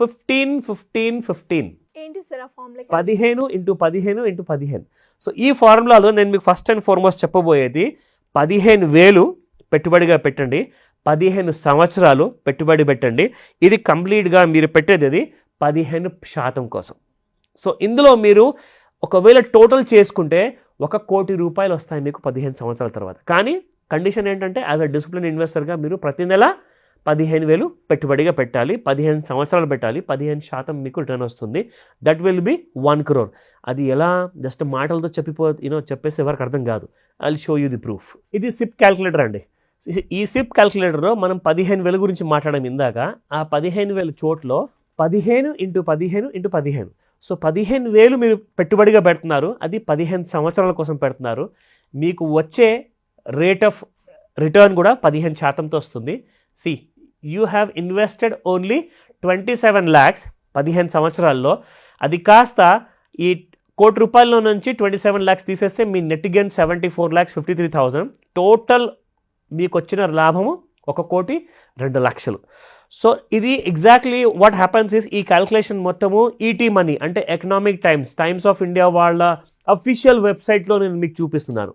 Fifteen fifteen fifteen పదిహేను into పదిహేను into పదిహేను. సో ఈ ఫార్ములాలో నేను మీకు ఫస్ట్ అండ్ ఫార్మోస్ట్ చెప్పబోయేది పదిహేను వేలు పెట్టుబడిగా పెట్టండి పదిహేను సంవత్సరాలు పెట్టుబడి పెట్టండి. ఇది కంప్లీట్గా మీరు పెట్టేది అది పదిహేను శాతం కోసం. సో ఇందులో మీరు ఒకవేళ టోటల్ చేసుకుంటే ఒక కోటి రూపాయలు వస్తాయి మీకు పదిహేను సంవత్సరాల తర్వాత. కానీ కండిషన్ ఏంటంటే యాజ్ అ డిసిప్లిన్ ఇన్వెస్టర్గా మీరు ప్రతి నెల పదిహేను వేలు పెట్టుబడిగా పెట్టాలి పదిహేను సంవత్సరాలు పెట్టాలి పదిహేను శాతం మీకు రిటర్న్ వస్తుంది. That will be one crore అది ఎలా? జస్ట్ మాటలతో చెప్పిపో యూనో చెప్పేసి ఎవరికి అర్థం కాదు. I show you the proof ఇది సిప్ క్యాల్కులేటర్ అండి. ఈ సిప్ క్యాల్కులేటర్లో మనం పదిహేను వేల గురించి మాట్లాడడం ఇందాక. ఆ పదిహేను వేల చోట్లో పదిహేను ఇంటూ పదిహేను ఇంటూ పదిహేను. సో పదిహేను వేలు మీరు పెట్టుబడిగా పెడుతున్నారు. అది పదిహేను సంవత్సరాల కోసం పెడుతున్నారు. మీకు వచ్చే రేట్ ఆఫ్ రిటర్న్ కూడా పదిహేను శాతంతో వస్తుంది. See you have invested only twenty seven lakhs పదిహేను సంవత్సరాల్లో. అది కాస్త ఈ కోటి రూపాయల నుంచి ట్వంటీ సెవెన్ ల్యాక్స్ తీసేస్తే మీ net gain seventy four lakhs fifty three thousand total మీకు వచ్చిన లాభము ఒక కోటి రెండు లక్షలు. సో ఇది ఎగ్జాక్ట్లీ వాట్ హ్యాపన్స్ ఇస్ ఈ క్యాల్కులేషన్ మొత్తము ఈటీ మనీ అంటే economic times times of India వాళ్ళ అఫీషియల్ వెబ్సైట్లో నేను మీకు చూపిస్తున్నాను.